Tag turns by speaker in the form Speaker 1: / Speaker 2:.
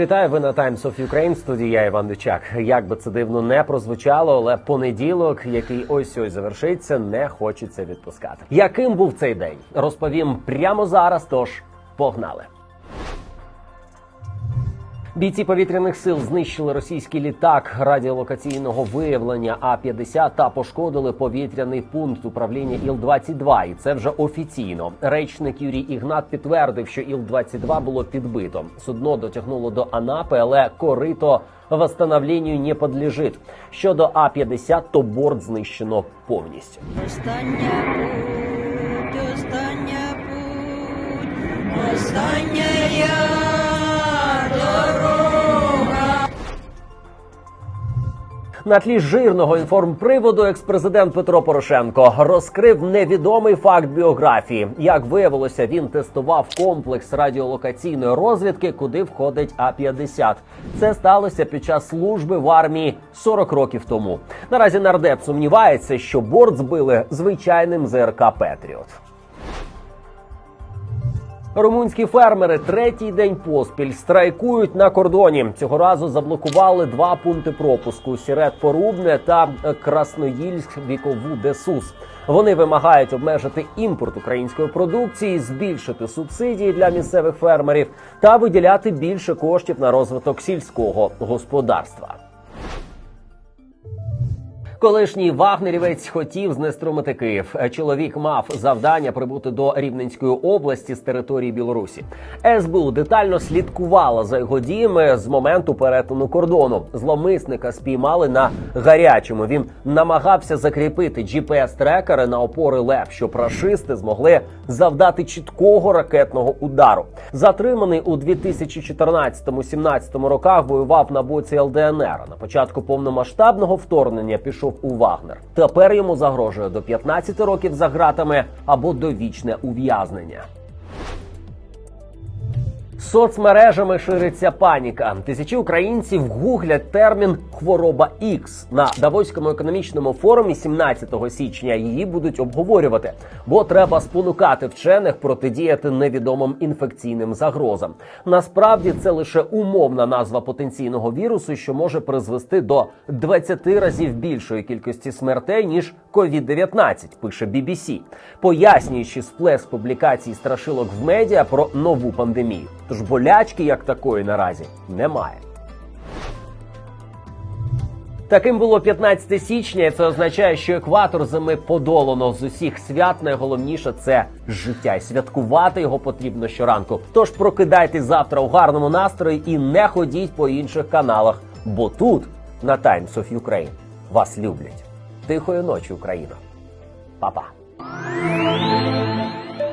Speaker 1: Вітаю ви на Times of Ukraine, студії Іван Дичак. Як би це дивно не прозвучало, але понеділок, який ось ось завершиться, не хочеться відпускати. Яким був цей день? Розповім прямо зараз. Тож погнали. Бійці повітряних сил знищили російський літак радіолокаційного виявлення А-50 та пошкодили повітряний пункт управління Іл-22. І це вже офіційно. Речник Юрій Ігнат підтвердив, що Іл-22 було підбито. Судно дотягнуло до Анапи, але корито восстановленню не подлежить. Щодо А-50, то борт знищено повністю.
Speaker 2: Остання путь, остання путь, остання
Speaker 1: На тлі жирного інформприводу експрезидент Петро Порошенко розкрив невідомий факт біографії. Як виявилося, він тестував комплекс радіолокаційної розвідки, куди входить А-50. Це сталося під час служби в армії 40 років тому. Наразі нардеп сумнівається, що борт збили звичайним ЗРК Петріот. Румунські фермери третій день поспіль страйкують на кордоні. Цього разу заблокували два пункти пропуску: Сірет Порубне та Красноїльськ вікову Десус. Вони вимагають обмежити імпорт української продукції, збільшити субсидії для місцевих фермерів та виділяти більше коштів на розвиток сільського господарства. Колишній вагнерівець хотів знеструмити Київ. Чоловік мав завдання прибути до Рівненської області з території Білорусі. СБУ детально слідкувала за його діями з моменту перетину кордону. Зловмисника спіймали на гарячому. Він намагався закріпити GPS-трекери на опори ЛЕП, щоб рашисти змогли завдати чіткого ракетного удару. Затриманий у 2014-17 роках воював на боці ЛДНР. На початку повномасштабного вторгнення пішов у Вагнер. Тепер йому загрожує до 15 років за ґратами або довічне ув'язнення. Соцмережами шириться паніка. Тисячі українців гуглять термін хвороба X на Давоському економічному форумі 17 січня. Її будуть обговорювати, бо треба спонукати вчених протидіяти невідомим інфекційним загрозам. Насправді це лише умовна назва потенційного вірусу, що може призвести до 20 разів більшої кількості смертей ніж COVID-19, пише BBC, пояснюючи сплеск публікацій страшилок в медіа про нову пандемію. Тож болячки як такої наразі немає. Таким було 15 січня. і Це означає, що екватор зими подолано з усіх свят. Найголовніше це життя, і святкувати його потрібно щоранку. Тож прокидайтесь завтра у гарному настрої і не ходіть по інших каналах, бо тут на Times of Ukraine вас люблять. Тихої ночі, Україна. Па-па.